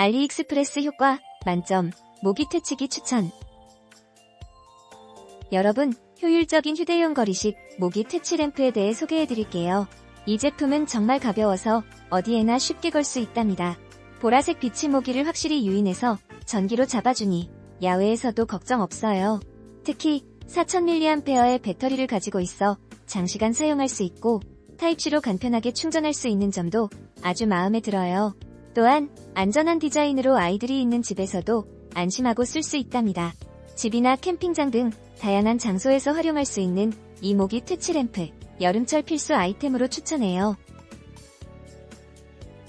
알리익스프레스 효과 만점 모기 퇴치기 추천 여러분 효율적인 휴대용 거리식 모기 퇴치 램프에 대해 소개해드릴게요. 이 제품은 정말 가벼워서 어디에나 쉽게 걸 수 있답니다. 보라색 빛이 모기를 확실히 유인해서 전기로 잡아주니 야외에서도 걱정 없어요. 특히 4000mAh의 배터리를 가지고 있어 장시간 사용할 수 있고 타입C로 간편하게 충전할 수 있는 점도 아주 마음에 들어요. 또한 안전한 디자인으로 아이들이 있는 집에서도 안심하고 쓸 수 있답니다. 집이나 캠핑장 등 다양한 장소에서 활용할 수 있는 이 모기 퇴치 램프, 여름철 필수 아이템으로 추천해요.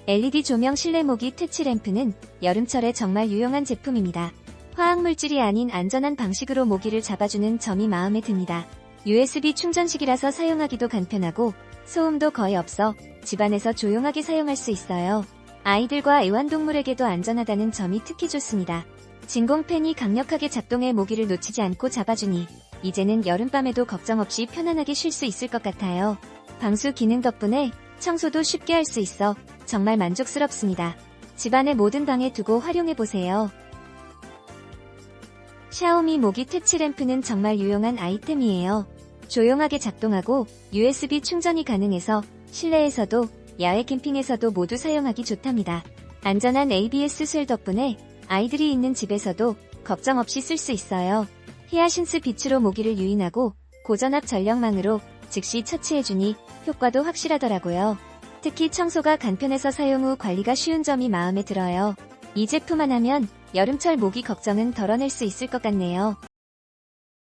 LED 조명 실내 모기 퇴치 램프는 여름철에 정말 유용한 제품입니다. 화학물질이 아닌 안전한 방식으로 모기를 잡아주는 점이 마음에 듭니다. USB 충전식이라서 사용하기도 간편하고 소음도 거의 없어 집안에서 조용하게 사용할 수 있어요. 아이들과 애완동물에게도 안전하다는 점이 특히 좋습니다. 진공팬이 강력하게 작동해 모기를 놓치지 않고 잡아주니 이제는 여름밤에도 걱정 없이 편안하게 쉴 수 있을 것 같아요. 방수 기능 덕분에 청소도 쉽게 할 수 있어 정말 만족스럽습니다. 집안의 모든 방에 두고 활용해보세요. 샤오미 모기 퇴치 램프는 정말 유용한 아이템이에요. 조용하게 작동하고 USB 충전이 가능해서 실내에서도 야외 캠핑에서도 모두 사용하기 좋답니다. 안전한 ABS 수L 덕분에 아이들이 있는 집에서도 걱정 없이 쓸 수 있어요. 히아신스 빛으로 모기를 유인하고 고전압 전력망으로 즉시 처치해주니 효과도 확실하더라고요. 특히 청소가 간편해서 사용 후 관리가 쉬운 점이 마음에 들어요. 이 제품 하나면 여름철 모기 걱정은 덜어낼 수 있을 것 같네요.